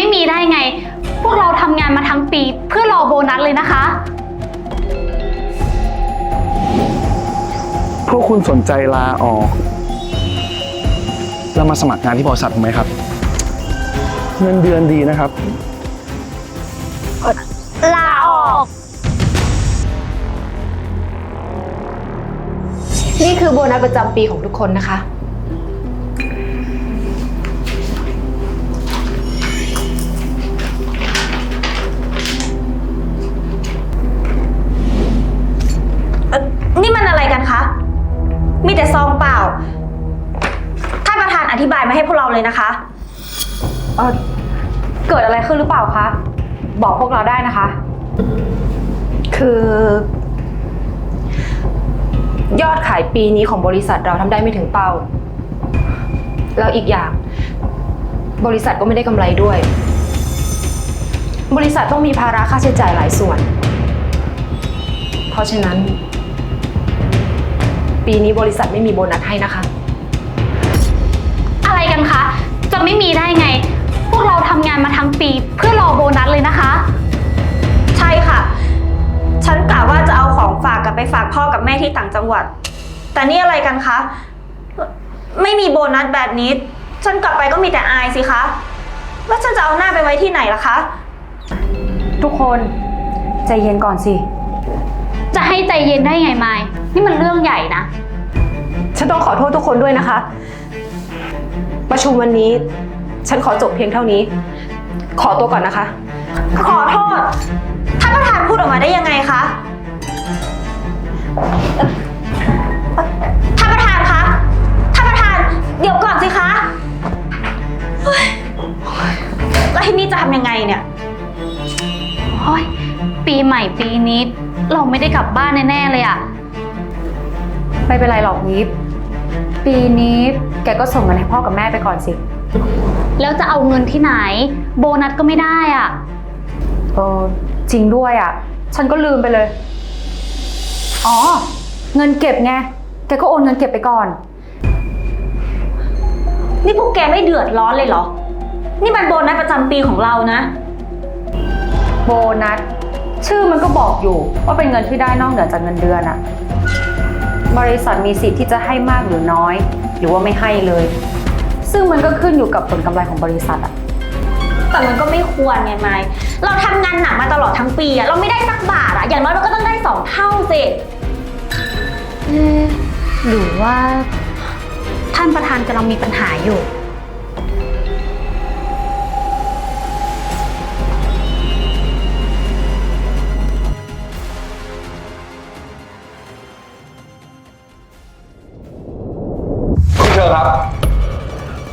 ไม่มีได้ไง พวกเราทำงานมาทั้งปีเพื่อรอโบนัสเลยนะคะ พวกคุณสนใจลาออกแล้วมาสมัครงานที่บริษัทผมไหมครับ เงินเดือนดีนะครับ ลาออก นี่คือโบนัสประจำปีของทุกคนนะคะ เลยนะคะ เออเกิดอะไรขึ้นหรือเปล่าคะ บอกพวกเราได้นะคะ คือ ยอดขายปีนี้ของบริษัทเราทำได้ไม่ถึงเป้า แล้วอีกอย่าง บริษัทก็ไม่ได้กำไรด้วย บริษัทต้องมีภาระค่าใช้จ่ายหลายส่วน เพราะฉะนั้น ปีนี้บริษัทไม่มีโบนัสให้นะคะ อะไรกันคะ ไม่มีได้ไง พวกเราทำงานมาทั้งปีเพื่อรอโบนัสเลยนะคะ ใช่ค่ะ ฉันกะว่าจะเอาของฝากกลับไปฝากพ่อกับแม่ที่ต่างจังหวัด แต่นี่อะไรกันคะ ไม่มีโบนัสแบบนี้ ฉันกลับไปก็มีแต่อายสิคะแล้วฉันจะเอาหน้าไปไว้ที่ไหนล่ะคะ ทุกคนใจเย็นก่อนสิ จะให้ใจเย็นได้ไงไมายนี่มันเรื่องใหญ่นะ ฉันต้องขอโทษทุกคนด้วยนะคะ ประชุมวันนี้ ฉันขอจบเพียงเท่านี้ ขอตัวก่อนนะคะ ขอโทษ ท่านประธานพูดออกมาได้ยังไงคะเอ่อท่านประธานคะ ท่านประธาน เดี๋ยวก่อนสิคะเฮ้ยแล้วทีนี้จะทำยังไงเนี่ย โอ้ยปีใหม่ปีนี้ เราไม่ได้กลับบ้านแน่ ๆ เลยอะไม่เป็นไรหรอกนิฟ ปีนี้แกก็ส่งเงินให้พ่อกับแม่ไปก่อนสิ แล้วจะเอาเงินที่ไหน โบนัสก็ไม่ได้อะเออจริงด้วยอะ ฉันก็ลืมไปเลย อ๋อ เงินเก็บไง แกก็โอนเงินเก็บไปก่อน นี่พวกแกไม่เดือดร้อนเลยเหรอ นี่มันโบนัสประจำปีของเรานะ โบนัส ชื่อมันก็บอกอยู่ว่าเป็นเงินที่ได้นอกเหนือจากเงินเดือนอะ บริษัทมีสิทธิ์ที่จะให้มากหรือน้อย หรือว่าไม่ให้เลย ซึ่งมันก็ขึ้นอยู่กับผลกำไรของบริษัทอะแต่มันก็ไม่ควรไงไม้เราทำงานหนักมาตลอดทั้งปีอะเราไม่ได้สักบาทอะอย่างน้อยเราก็ต้องได้สองเท่าสิเอ๊ะหรือว่า ท่านประธานกำลังมีปัญหาอยู่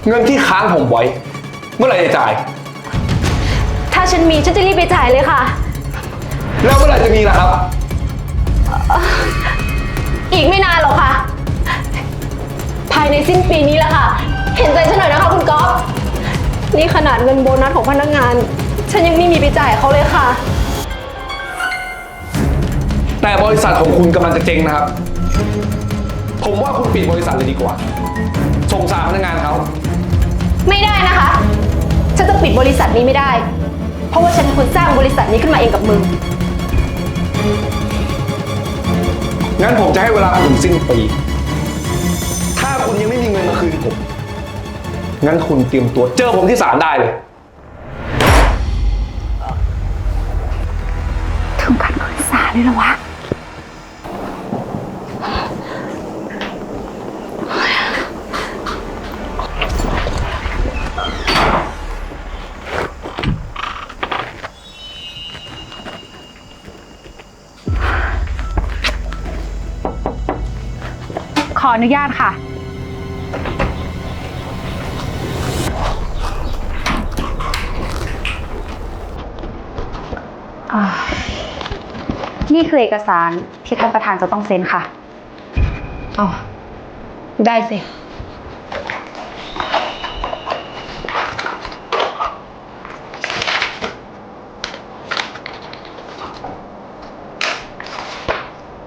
เงินที่ค้างผมไว้ เมื่อไหร่จะจ่าย ถ้าฉันมีฉันจะรีบไปจ่ายเลยค่ะ แล้วเมื่อไหร่จะมีล่ะครับ อีกไม่นานหรอกค่ะ ภายในสิ้นปีนี้แหละค่ะ เห็นใจฉันหน่อยนะคะคุณก๊อฟนี่ขนาดเงินโบนัสของพนักงาน ฉันยังไม่มีไปจ่ายเขาเลยค่ะ แต่บริษัทของคุณกำลังจะเจ๊งนะครับ ผมว่าคุณปิดบริษัทเลยดีกว่าสงสารพนักงานเขา ไม่ได้นะคะ ฉันจะปิดบริษัทนี้ไม่ได้ เพราะว่าฉันเป็นคนสร้างบริษัทนี้ขึ้นมาเองกับมือ งั้นผมจะให้เวลาคุณถึงสิ้นปี ถ้าคุณยังไม่มีเงินมาคืนผม งั้นคุณเตรียมตัวเจอผมที่ศาลได้เลย ถึงขั้นขึ้นศาลเลยเหรอวะ ขออนุญาตค่ะ นี่คือเอกสารที่ท่านประธานจะต้องเซ็นค่ะอ๋อได้สิ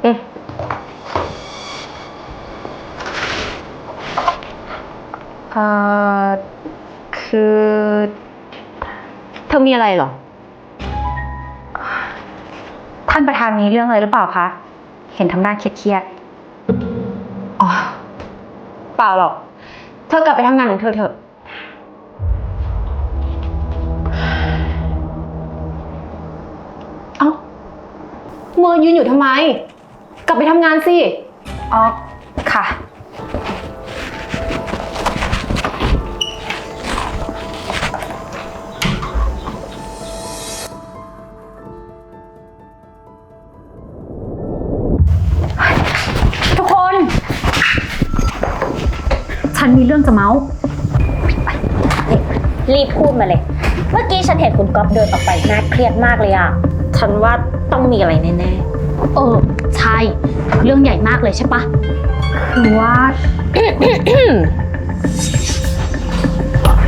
อืมเอ่อ คือเธอมีอะไรเหรอ ท่านประธานมีเรื่องอะไรหรือเปล่าคะ เห็นทำหน้าเครียดอ๋อ เปล่าหรอก เธอกลับไปทำงานของเธอเถอะ เอ้ามือยืนอยู่ทำไม กลับไปทำงานสิๆอ๋อ ฉันมีเรื่องจะเมาส์รีบพูดมาเลย เมื่อกี้ฉันเห็นคุณก๊อฟเดินออกไปน่าเครียดมากเลยอะฉันว่าต้องมีอะไรแน่เออใช่ เรื่องใหญ่มากเลยใช่ปะคือว่า เอ่อ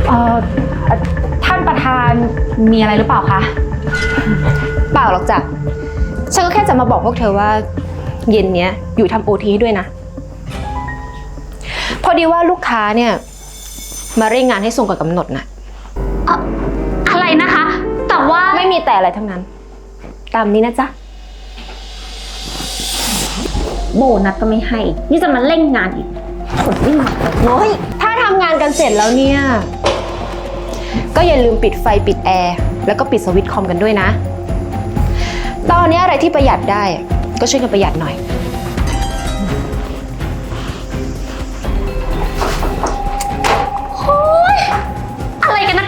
เอ่อท่านประธานมีอะไรหรือเปล่าคะ เปล่าหรอกจ้ะ ฉันก็แค่จะมาบอกพวกเธอว่า เย็นเนี้ยอยู่ทำโอทีด้วยนะ พอดีว่าลูกค้าเนี่ยมาเร่งงานให้ส่งก่อนกำหนดนะอะอะไรนะคะ แต่ว่าไม่มีแต่อะไรทั้งนั้น ตามนี้นะจ๊ะๆโบนัสก็ไม่ให้นี่จะมาเร่งงานอีกคนไม่มาน้อยถ้าทำงานกันเสร็จแล้วเนี่ย ก็อย่าลืมปิดไฟปิดแอร์แล้วก็ปิดสวิตช์คอมกันด้วยนะ ตอนนี้อะไรที่ประหยัดได้อะก็ช่วยกันประหยัดหน่อย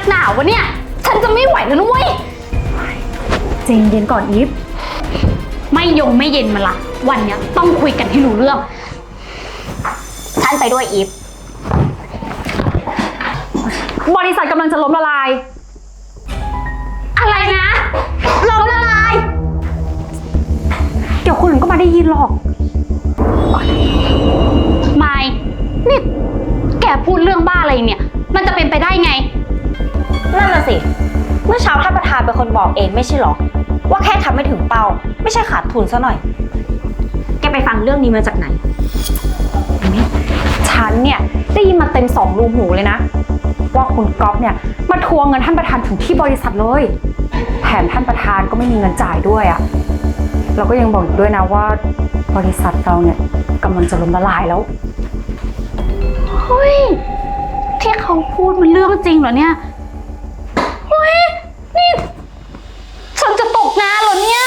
หนาวะเนี่ย ฉันจะไม่ไหวแล้วนุ้ยเจนเย็นก่อนอีฟไม่ยงไม่เย็นมาละ วันเนี้ยต้องคุยกันให้รู้เรื่อง ฉันไปด้วยอีฟบริษัทกำลังจะล้มละลาย อะไรนะล้มละลาย เดี๋ยวคนอื่นก็มาได้ยินหรอก ไม่นี่แกพูดเรื่องบ้าอะไรเนี่ย มันจะเป็นไปได้ไง นั่นน่ะสิ เมื่อเช้าท่านประธานเป็นคนบอกเองไม่ใช่เหรอ ว่าแค่ทำไม่ถึงเป้า ไม่ใช่ขาดทุนซะหน่อย แกไปฟังเรื่องนี้มาจากไหน ฉันเนี่ยได้ยินมาเต็มสองรูหูเลยนะ ว่าคุณก๊อฟเนี่ยมาทวงเงินท่านประธานถึงที่บริษัทเลย แถมท่านประธานก็ไม่มีเงินจ่ายด้วยอะ่ะแล้วก็ยังบอกอีกด้วยนะว่าบริษัทเราเนี่ยกำลังจะล้มละลายแล้ว เฮ้ย ที่เขาพูดมันเรื่องจริงเหรอเนี่ย เฮ้ย นี่ ฉั นจะตกงานเหรอเนี่ย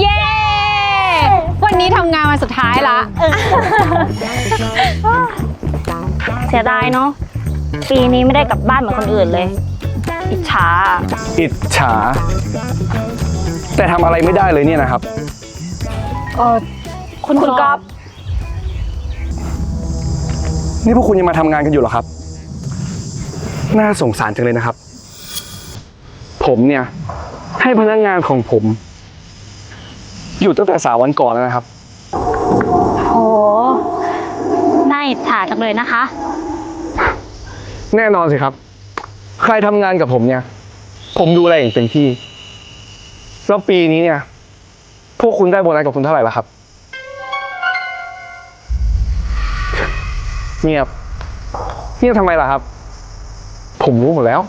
เย้ วันนี้ทำงานวันสุดท้ายละ เสียดายเนาะ ปีนี้ไม่ได้กลับบ้านเหมือนคนอื่นเลย อิจฉาอิจฉา แต่ทำอะไรไม่ได้เลยเนี่ยนะครับ เออ คุณคุณก๊อฟนี่พวกคุณยังมาทำงานกันอยู่เหรอครับ น่าสงสารจังเลยนะครับ ผมเนี่ย ให้พนักงานของผม อยู่ตั้งแต่สามวันก่อนแล้วนะครับ โหน่าอิจฉาจังเลยนะคะ แน่นอนสิครับ ใครทำงานกับผมเนี่ย ผมดูแลอย่างเต็มที่ แล้วปีนี้เนี่ย พวกคุณได้โบนัสกับคุณเท่าไหร่ละครับ เงียบเงียบทำไมล่ะครับ ผมรู้หมดแล้ว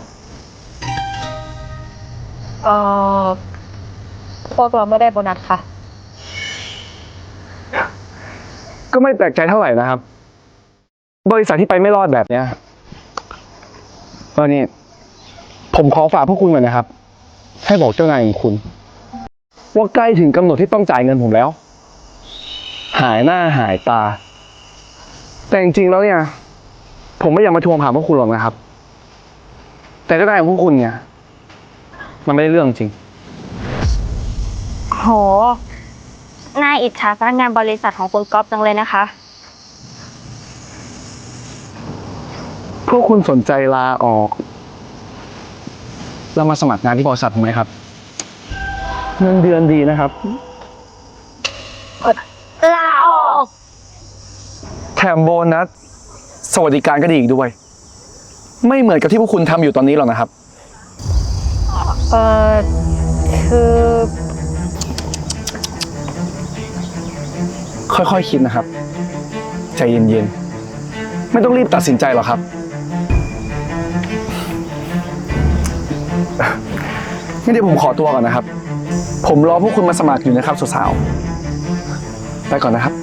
เออพวกเราไม่ได้โบนัสค่ะ ก็ไม่แปลกใจเท่าไหร่นะครับ บริษัทที่ไปไม่รอดแบบเนี้ยก็นี่ ผมขอฝากพวกคุณก่อนนะครับ ให้บอกเจ้านายของคุณ ว่าใกล้ถึงกำหนดที่ต้องจ่ายเงินผมแล้ว หายหน้าหายตา แต่จริงๆแล้วเนี่ย ผมไม่อยากมาทวงถามพวกคุณหรอกนะครับ แต่เจ้านายของพวกคุณเนี่ย มันไม่ได้เรื่องจริง โห น่าอิจฉาพนักงานบริษัทของคุณก๊อฟจังเลยนะคะ พวกคุณสนใจลาออกแล้วมาสมัครงานที่บริษัทผมไหมครับ เงินเดือนดีนะครับลาออกแถ มโบนัสสวัสดิการก็ดีอีกด้วย ไม่เหมือนกับที่พวกคุณทำอยู่ตอนนี้หรอกนะครับ เออคือค่อยๆคคิดนะครับ ใจเย็นๆ ไม่ต้องรีบตัดสินใจหรอกครับ งั้นเดี๋ยวผมขอตัวก่อนนะครับ ผมรอพวกคุณมาสมัครอยู่นะครับสาวๆไปก่อนนะครับ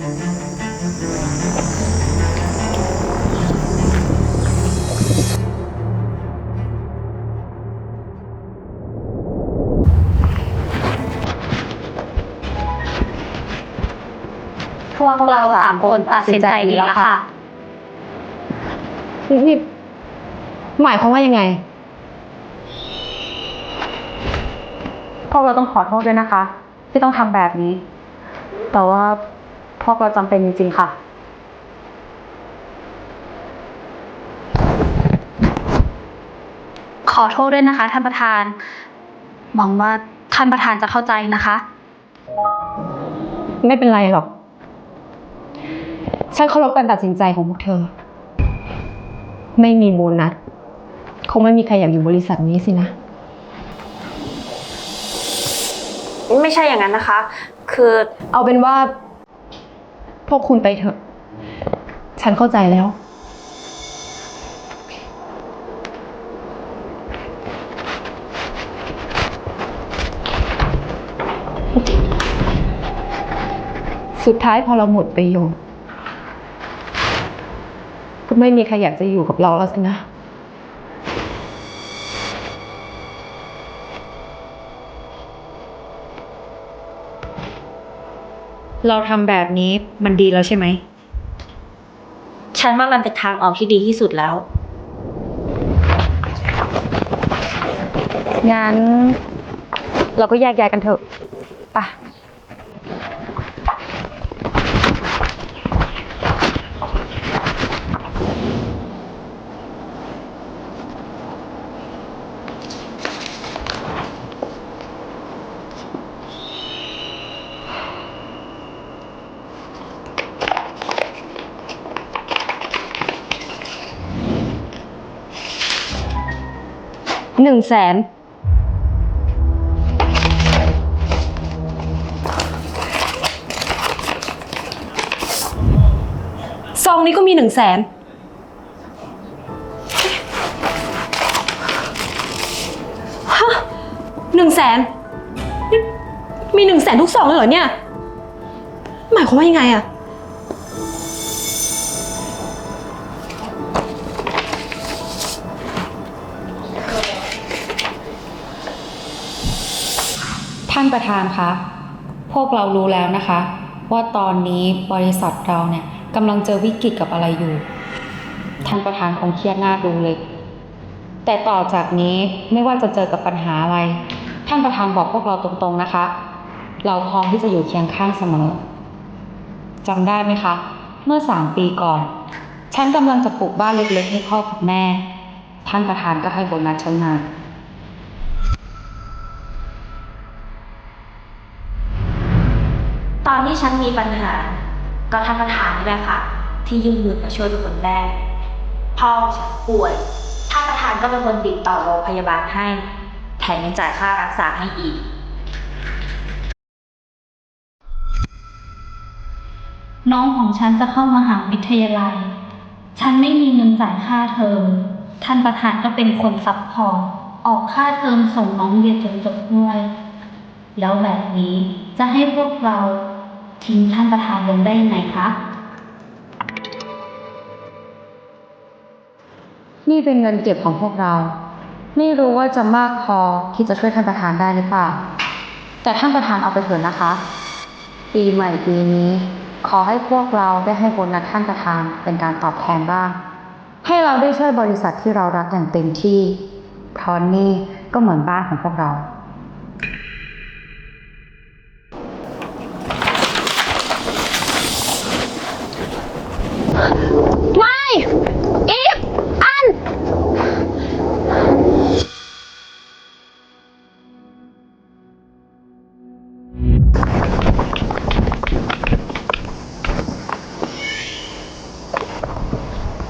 พวกเราสามคนตัดสินใจดีแล้วค่ะ นี่หมายความว่ายังไง พวกเราต้องขอโทษด้วยนะคะ ที่ต้องทำแบบนี้ แต่ว่าพวกเราจำเป็นจริงๆค่ะ ขอโทษด้วยนะคะ ท่านประธาน หวังว่าท่านประธานจะเข้าใจนะคะ ไม่เป็นไรหรอก ฉันเคารพการตัดสินใจของพวกเธอ ไม่มีโบนัส คงไม่มีใครอยากอยู่บริษัทนี้สินะ ไม่ใช่อย่างนั้นนะคะ คือเอาเป็นว่า พวกคุณไปเถอะ ฉันเข้าใจแล้ว สุดท้ายพอเราหมดประโยชน์ ก็ไม่มีใครอยากจะอยู่กับเราแล้วสินะ เราทำแบบนี้มันดีแล้วใช่ไหม ฉันว่ามันเป็นทางออกที่ดีที่สุดแล้ว งั้น เราก็แยกย้ายกันเถอะไปะ หนึ่งแสนซองนี้ก็มีหนึ่งแสนฮะหนึ่งแสนมีหนึ่งแสนทุกซองเลยเหรอเนี่ย หมายความว่ายังไงอะ ประธานคะ พวกเรารู้แล้วนะคะ ว่าตอนนี้บริษัทเราเนี่ยกำลังเจอวิกฤตกับอะไรอยู่ ท่านประธานคงเครียดหน้าดูเลย แต่ต่อจากนี้ไม่ว่าจะเจอกับปัญหาอะไร ท่านประธานบอกพวกเราตรงๆนะคะ เราพร้อมที่จะอยู่เคียงข้างเสมอจำได้ไหมคะ เมื่อสามปีก่อน ฉันกำลังจะปลูกบ้านเล็กๆให้พ่อกับแม่ ท่านประธานก็ให้โบนัสฉันมา ตอน ที่ฉันมีปัญหา ก็ท่านประธานนี่แหละค่ะ ที่ยื่นมือมาช่วยเป็นคนแรกพ่อฉันป่วยท่านประธานก็เป็นคนติดต่อโรงพยาบาลให้ แถมยังจ่ายค่ารักษาให้อีก น้องของฉันจะเข้ามหาวิทยาลัย ฉันไม่มีเงินจ่ายค่าเทอม ท่านประธานก็เป็นคนซัพพอร์ตออกค่าเทอมส่งน้องเรียนจนจบด้วย แล้วแบบนี้จะให้พวกเรา ทิ้งท่านประธานลงได้ยังไงคะนี่เป็นเงินเก็บของพวกเรา ไม่รู้ว่าจะมากพอที่จะช่วยท่านประธานได้หรือเปล่า แต่ท่านประธานเอาไปเถอะนะคะ ปีใหม่ปีนี้ ขอให้พวกเราได้ให้โบนัสท่านประธานเป็นการตอบแทนบ้าง ให้เราได้ช่วยบริษัทที่เรารักอย่างเต็มที่ เพราะนี่ก็เหมือนบ้านของพวกเรา ไม่อีฟอัน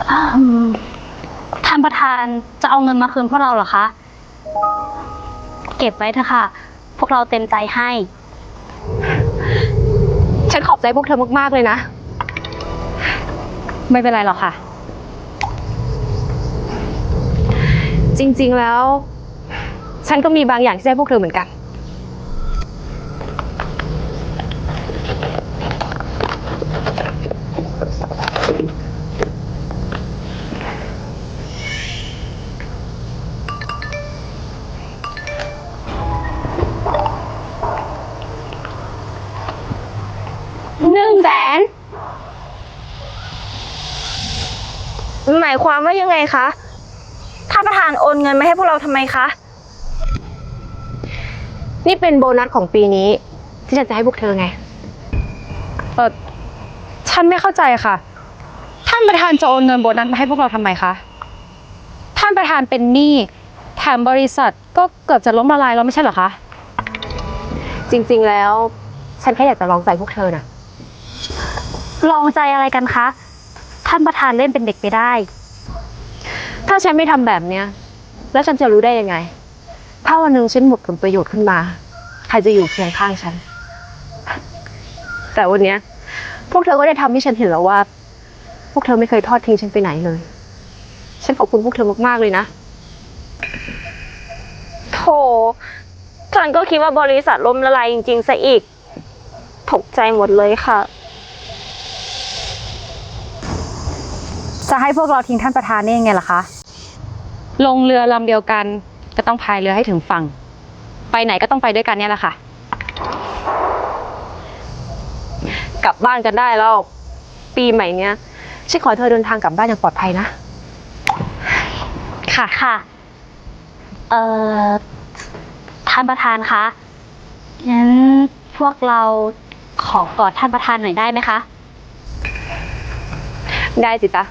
อืมท่านประธานจะเอาเงินมาคืนพวกเราเหรอคะ เก็บไว้เถอะค่ะ พวกเราเต็มใจให้ ฉันขอบใจพวกเธอมาก ๆ เลยนะ ไม่เป็นไรหรอกค่ะ จริงๆแล้ว ฉันก็มีบางอย่างที่จะให้พวกเธอเหมือนกัน ความว่ายังไงคะท่านประธานโอนเงินมาให้พวกเราทำไมคะ นี่เป็นโบนัสของปีนี้ ที่ฉันจะให้พวกเธอไง เออฉันไม่เข้าใจค่ะ ท่านประธานจะโอนเงินโบนัสมาให้พวกเราทำไมคะ ท่านประธานเป็นหนี้แถมบริษัทก็เกือบจะล้มละลายแล้วไม่ใช่เหรอคะ จริงๆแล้ว ฉันแค่อยากจะลองใจพวกเธอนะลองใจอะไรกันคะ ท่านประธานเล่นเป็นเด็กไปได้ ถ้าฉันไม่ทำแบบเนี้ย แล้วฉันจะรู้ได้ยังไง ถ้าวันหนึ่งฉันหมดผลประโยชน์ขึ้นมา ใครจะอยู่เคียงข้างฉัน แต่วันเนี้ย พวกเธอก็ได้ทำให้ฉันเห็นแล้วว่า พวกเธอไม่เคยทอดทิ้งฉันไปไหนเลย ฉันขอบคุณพวกเธอมากๆเลยนะโถฉันก็คิดว่าบริษัทล้มละลายจริงๆซะอีก ตกใจหมดเลยค่ะ จะให้พวกเราทิ้งท่านประธานได้ยังไงล่ะคะ ลงเรือลำเดียวกัน ก็ต้องพายเรือให้ถึงฝั่ง ไปไหนก็ต้องไปด้วยกันเนี่ยแหละค่ะ กลับบ้านกันได้แล้ว ปีใหม่เนี้ยฉันขอให้เธอเดินทางกลับบ้านอย่างปลอดภัยนะ ค่ะค่ะ เอ่อ ท่านประธานคะงั้นพวกเราขอกอดท่านประธานหน่อยได้ไหมคะ ได้สิจ๊ะ